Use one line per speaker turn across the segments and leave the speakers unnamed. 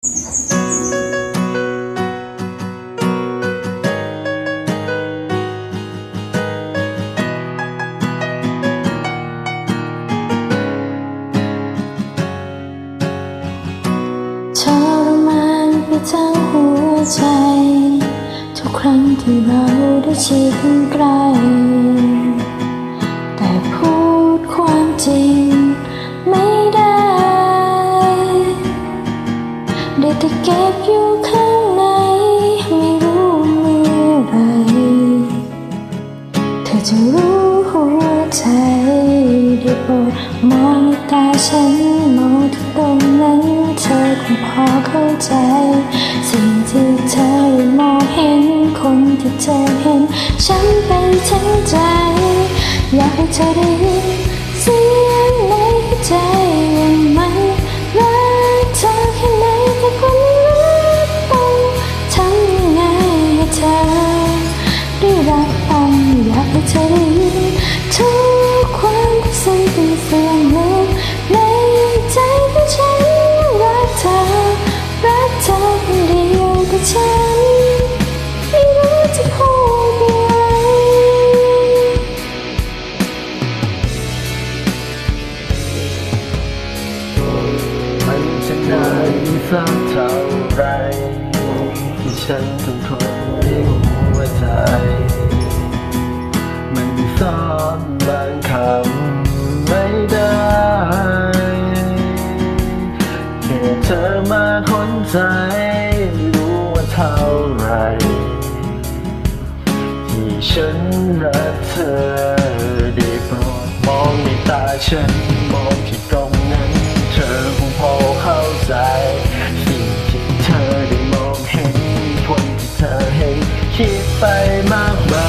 ทรมานไปทั้งหัวใจ ทุกครั้งที่เราได้ชิดใกล้แต่พูดความจริง ก็บอยู่ข้างในไม่รู้เมื่อไรเธอจะรู้หัวใจได้โปรดมองตาฉันมองที่ตรงนั้นเธอคงพอเข้าใจ สิ่งที่เธอได้มองเห็นคนที่เธอเห็น ฉันเป็นทั้งใจ อยากให้เธอได้ยิน เธอได้ยินทุกความที่นเป็นส่วนหนึ่งในใจของฉันรักเธอรักเธอคนเดียวแต่ฉันไม่รู้จะพูดยังไง
มันจะนานสักเท่าไรที่ฉันต้องทน คนใจรู้ว่าเท่าไรที่ฉันรักเธอได้โปรดมองในตาฉันมองที่ตรงนั้น เธอคงพอเข้าใจ สิ่งที่เธอได้มองเห็นคนที่เธอเห็นคิดไปมากมาย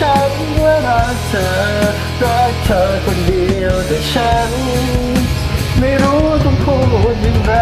ฉันว่ารักเธอ รักเธอคนเดียวแต่ฉัน ไม่รู้ต้องพูดอย่างไร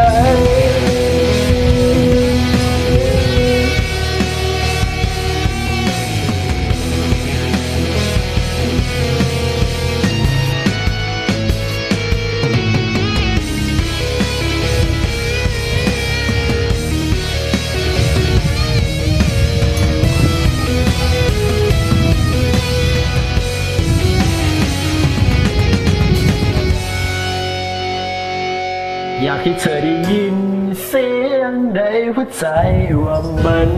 อยากให้เธอได้ยินเสียงในหัวใจว่ามัน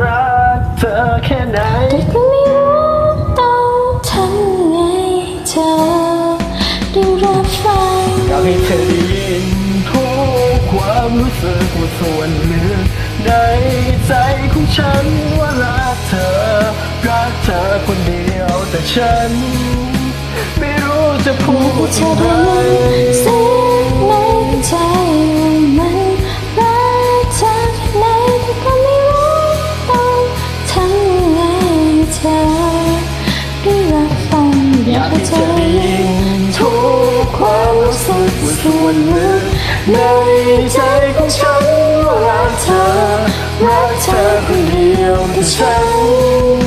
รักเธอแค่ไหน
แต่ก็ไม่รู้ต้องทำไงให้เธอได้รับฟัง
อยากให้เธอได้ยินทุกความรู้สึกว่าส่วนลึกในใจของฉันว่ารักเธอ รักเธอคนเดียวแต่ฉัน ไม่รู้จะพู
อยากให้
ด
เธ
ยั
อง
ไง
ธอได้รับฟังอยากให้เธอได้ยินทุกความรู้สึกส่วนลึก
ในใจของฉันว่ารักเธอรักเธอคนเดียวแต่ฉัน